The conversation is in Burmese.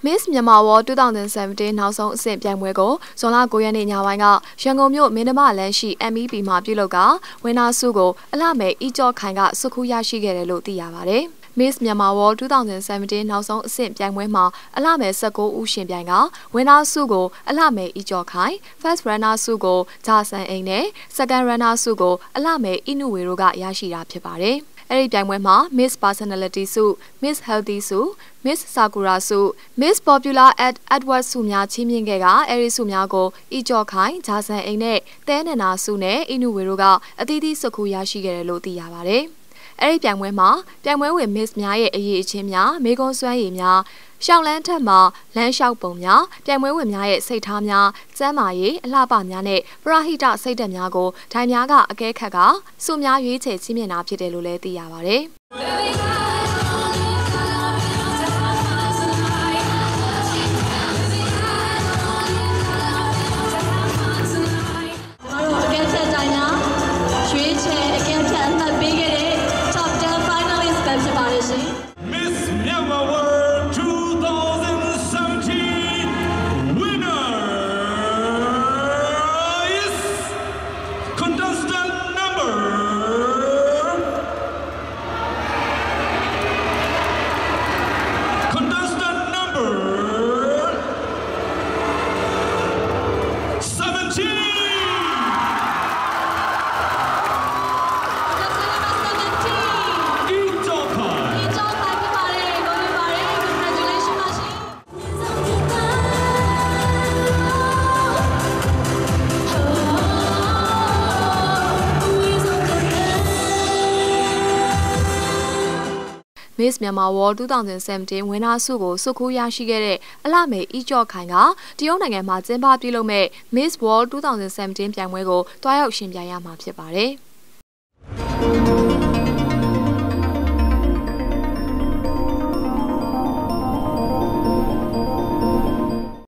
Miss Myanmar World 2017နောက်ဆုံးအဆင့်ပြိုင်ပွဲကိုဇွန်လ9ရက်နေ့ညပိုင်းကရန်ကုန်မြို့မင်းဓမ္မလမ်းရှိ MEP မှာပြုလုပ်ကဝင်းနာစုကိုအလှမဲ့အီကျော်ခိုင်ကစုခုရရှိခဲ့တယ်လို့သိရပါဗျ။ Miss Myanmar World 2017နောက်ဆုံးအဆင့်ပြိုင်ပွဲမှာအလှမဲ့19ဦးရှင်ပြိုင်ကဝင်းနာစုကိုအလှမဲ့အီကျော်ခိုင် First Runner စုကိုဂျာဆန်အိန်နဲ့ Second Runner စုကိုအလှမဲ့အီနူဝေတို့ကရရှိတာဖြစ်ပါတယ်။ အဲ့ဒီပြိုင်ပွဲမှာ Miss Personality ဆု Miss Healthy ဆု Miss Sakura ဆု Miss Popular at Edward ဆုများချီးမြှင့်ခဲ့ကအဲ့ဒီဆုများကိုအီကျော်ခိုင်ဂျာဆန်အိမ်နဲ့တဲနန္နာဆုနဲ့အီနူဝေတို့ကအသီးသီးစုခုရရှိခဲ့တယ်လို့သိရပါဗျ။ အဲ့ဒီပြိုင်ပွဲမှာပြိုင်ပွဲဝင် Miss များရဲ့အရေးအချင်းများမေကွန်စွမ်းရည်များရှောင်းလန်းထက်မှာလမ်းလျှောက်ပုံများပြိုင်ပွဲဝင်များရဲ့စိတ်ထားများစမ်းမာရေးအလှပများနဲ့ပရဟိတစိတ်ဓာတ်များကိုဒိုင်များကအကဲခတ်ကစုများရွေးချယ်ချင်းမြင်တာဖြစ်တယ်လို့လည်းသိရပါဗျ။ မစ်မြန်မာ World 2017ဝင်းနာဆုကိုစုခိုးရရှိခဲ့တဲ့အလှမယ်အီကျော်ခိုင်ကတရုတ်နိုင်ငံမှာကျင်းပပြုလုပ်မဲ့ Miss World 2017ပြိုင်ပွဲကိုတွားရောက်ရှင်ပြိုင်ရမှာဖြစ်ပါတယ်။